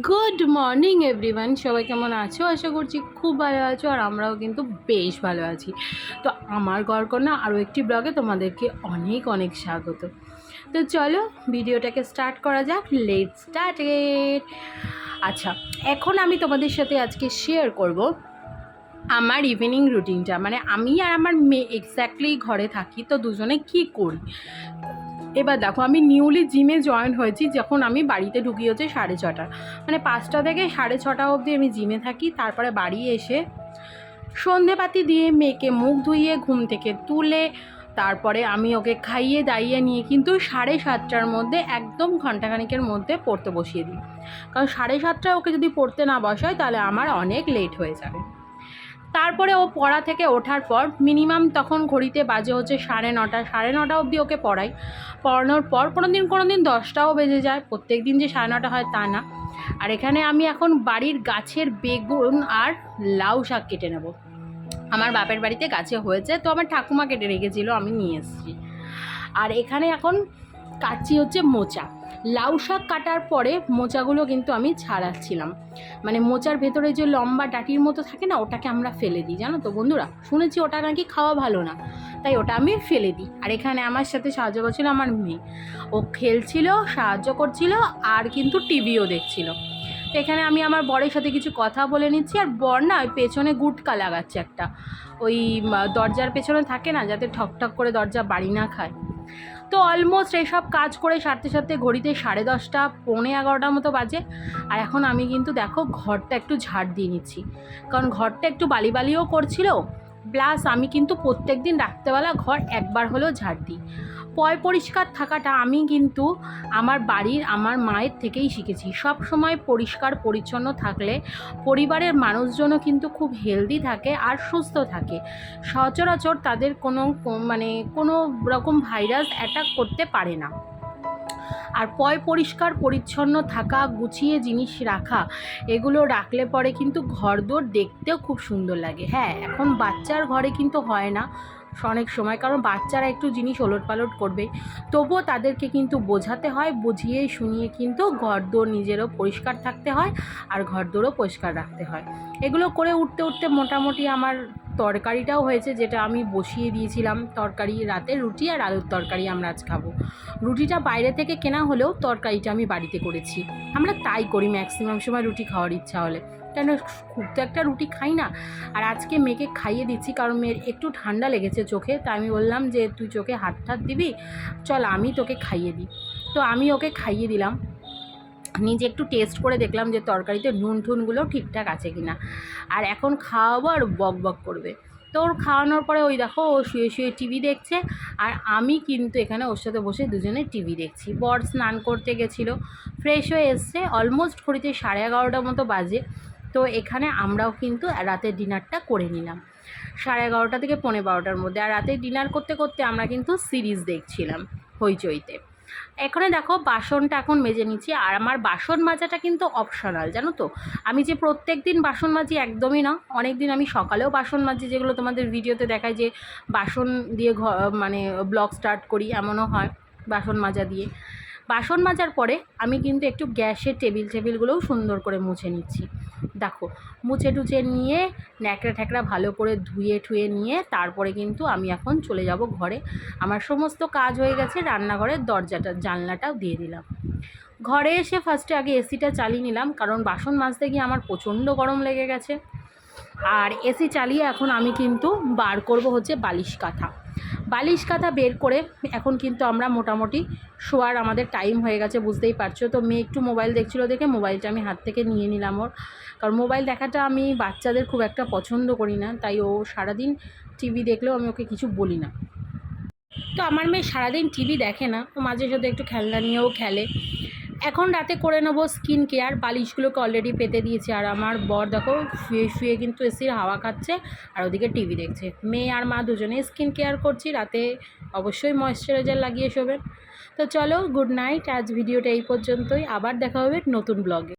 Good morning everyone সবাই কেমন আছো? আশা করছি খুব ভালো আছো আর আমরাও কিন্তু বেশ ভালো আছি। তো আমার গড়কন্যা আরও একটি ব্লগে তোমাদেরকে অনেক অনেক স্বাগত। তো চলো ভিডিওটাকে স্টার্ট করা যাক। লেট স্টার্ট আচ্ছা এখন আমি তোমাদের সাথে আজকে শেয়ার করব আমার ইভিনিং রুটিনটা মানে আমি আর আমার মেয়ে এক্স্যাক্টলি ঘরে থাকি, তো দুজনে কি করি? এবার দেখো, আমি নিউলি জিমে জয়েন হয়েছি যখন আমি বাড়িতে ঢুকি হচ্ছে সাড়ে ছটা। মানে পাঁচটা থেকে সাড়ে ছটা অবধি আমি জিমে থাকি, তারপরে বাড়ি এসে সন্ধেপাতি দিয়ে মেয়েকে মুখ ধুইয়ে, ঘুম থেকে তুলে, তারপরে আমি ওকে খাইয়ে দাইয়ে নিয়ে কিন্তু সাড়ে সাতটার মধ্যে একদম ঘন্টাখানিকের মধ্যে পড়তে বসিয়ে দিই। কারণ সাড়ে সাতটায় ওকে যদি পড়তে না বসায়, তাহলে আমার অনেক লেট হয়ে যাবে। তারপরে ও পড়া থেকে ওঠার পর মিনিমাম তখন ঘড়িতে বাজে হচ্ছে সাড়ে নটা সাড়ে নটা অবধি ওকে পড়াই। পড়ানোর পর কোনো দিন কোনো দিন দশটাও বেজে যায় প্রত্যেক দিন যে সাড়ে নটা হয় তা না। আর এখানে আমি এখন বাড়ির গাছের বেগুন আর লাউ শাক কেটে নেব। আমার বাপের বাড়িতে গাছে হয়েছে, তো আমার ঠাকুমা কেটে রেখেছিল, আমি নিয়ে এসেছি। আর এখানে এখন কাচ্ছি হচ্ছে মোচা। লাউ শাক কাটার পরে মোচাগুলো কিন্তু আমি ছাড়াচ্ছিলাম। মানে মোচার ভেতরে যে লম্বা ডাটির মতো থাকে না, ওটাকে আমরা ফেলে দিই, জানো তো বন্ধুরা? শুনেছি ওটা নাকি খাওয়া ভালো না, তাই ওটা আমি ফেলে দিই। আর এখানে আমার সাথে সাহায্য করছিল আমার মেয়ে। ও খেলছিল, সাহায্য করছিল, আর কিন্তু টিভিও দেখছিল। তো এখানে আমি আমার বরের সাথে কিছু কথা বলে নিচ্ছি, আর বর না ওই পেছনে গুটকা লাগাচ্ছে একটা। ওই দরজার পেছনে থাকে না, যাতে ঠক ঠক করে দরজা বাড়ি না খায়। তো অলমোস্ট এইসব কাজ করে সারতে সারতে ঘড়িতে সাড়ে দশটা, পৌনে এগারোটার মতো বাজে। আর এখন আমি কিন্তু দেখো ঘরটা একটু ঝাড় দিয়ে নিচ্ছি। কারণ ঘরটা একটু বালি বালিও করছিল প্লাস আমি কিন্তু প্রত্যেক দিন রাত্রেবেলা ঘর একবার হলেও ঝাড় দিই। পয় পরিষ্কার থাকাটা আমি কিন্তু আমার বাড়ির, আমার মায়ের থেকেই শিখেছি। সব সময় পরিষ্কার, পরিচ্ছন্ন থাকলে পরিবারের মানুষজনও কিন্তু খুব হেলদি থাকে আর সুস্থ থাকে। সচরাচর তাদের কোনো মানে কোনো রকম ভাইরাস অ্যাটাক করতে পারে না। আর পয় পরিষ্কার, পরিচ্ছন্ন থাকা, গুছিয়ে জিনিস রাখা, এগুলো রাখলে পরে কিন্তু ঘরদোর দেখতেও খুব সুন্দর লাগে। হ্যাঁ এখন বাচ্চার ঘরে কিন্তু হয় না। অনেক সময়, কারণ বাচ্চারা একটু জিনিস ওলট পালট করবে তবুও তাদেরকে কিন্তু বোঝাতে হয়, বুঝিয়ে শুনিয়ে কিন্তু ঘরদোর নিজেরও পরিষ্কার থাকতে হয় আর ঘরদোরও পরিষ্কার রাখতে হয়। এগুলো করে উঠতে উঠতে মোটামুটি আমার তরকারিটাও হয়েছে, যেটা আমি বসিয়ে দিয়েছিলাম। তরকারি রাতে রুটি আর আলুর তরকারি আমরা আজ খাব। রুটিটা বাইরে থেকে কেনা হলেও তরকারিটা আমি বাড়িতে করেছি। আমরা তাই করি ম্যাক্সিমাম সময় রুটি খাওয়ার ইচ্ছা হলে। কেন? খুব তো একটা রুটি খাই না। আর আজকে মেয়েকে খাইয়ে দিচ্ছি কারণ মেয়ের একটু ঠান্ডা লেগেছে চোখে, তাই আমি বললাম যে তুই চোখে হাত ঠাত দিবি, চল আমি তোকে খাইয়ে দিই। তো আমি ওকে খাইয়ে দিলাম। নিজে একটু টেস্ট করে দেখলাম যে তরকারিতে নুন ঠুনগুলো ঠিকঠাক আছে কিনা। আর এখন খাওয়াবো আর বক বক করবে। তো ওর খাওয়ানোর পরে ওই দেখো ও শুয়ে শুয়ে টিভি দেখছে। আর আমি কিন্তু এখানে ওর সাথে বসে দুজনে টিভি দেখছি। বর স্নান করতে গেছিল, ফ্রেশ হয়ে এসছে অলমোস্ট ঘড়িতে সাড়ে এগারোটার মতো বাজে। তো এখানে আমরাও কিন্তু রাতের ডিনারটা করে নিলাম। সাড়ে এগারোটা থেকে পনেরো বারোটার মধ্যে। আর রাতে ডিনার করতে করতে আমরা কিন্তু সিরিজ দেখছিলাম হইচইতে। এখানে দেখো বাসনটা এখন মেজে নিচ্ছি। আর আমার বাসন মাজাটা কিন্তু অপশনাল জানো তো? আমি যে প্রত্যেক দিন বাসন মাজি একদমই না। অনেক দিন আমি সকালেও বাসন মাজি, যেগুলো তোমাদের ভিডিওতে দেখায় যে বাসন দিয়ে মানে ব্লগ স্টার্ট করি, এমনও হয় বাসন মাজা দিয়ে। বাসন মাজার পরে আমি কিন্তু একটু গ্যাসের টেবিল টেবিলগুলোও সুন্দর করে মুছে নিচ্ছি। দেখো, মুছে টুছে নিয়ে ন্যাকড়া ঠ্যাকড়া ভালো করে ধুয়ে ঠুয়ে নিয়ে তারপরে কিন্তু আমি এখন চলে যাব ঘরে। আমার সমস্ত কাজ হয়ে গেছে, রান্নাঘরের দরজাটা, জানলাটাও দিয়ে দিলাম। ঘরে এসে ফার্স্টে আগে এসিটা চালিয়ে নিলাম, কারণ বাসন মাজতে গিয়ে আমার প্রচণ্ড গরম লেগে গেছে। আর এসি চালিয়ে এখন আমি কিন্তু বার করব হচ্ছে বালিশ কাঁথা। বালিশ কাঁথা বের করে এখন কিন্তু আমরা মোটামুটি শোয়ার আমাদের টাইম হয়ে গেছে, বুঝতেই পারছ। তো মেয়ে একটু মোবাইল দেখছিলো দেখে মোবাইলটা আমি হাত থেকে নিয়ে নিলাম ওর। কারণ মোবাইল দেখাটা আমি বাচ্চাদের খুব একটা পছন্দ করি না, তাই ও সারাদিন টিভি দেখলেও আমি ওকে কিছু বলি না। তো আমার মেয়ে সারাদিন টিভি দেখে না, তো মাঝে সাথে একটু খেলনা নিয়েও খেলে। এখন রাতে করে নেব স্কিন কেয়ার বালিশগুলোকে অলরেডি পেতে দিয়েছে। আর আমার বর দেখো, শুয়ে শুয়ে কিন্তু এসির হাওয়া খাচ্ছে, আর ওদিকে টিভি দেখছে। মেয়ে আর মা দুজনেই স্কিন কেয়ার করছি, রাতে অবশ্যই ময়শ্চারাইজার লাগিয়ে শোবেন। তো চলো গুড নাইট আজ ভিডিওটা এই পর্যন্তই। আবার দেখা হবে নতুন ব্লগে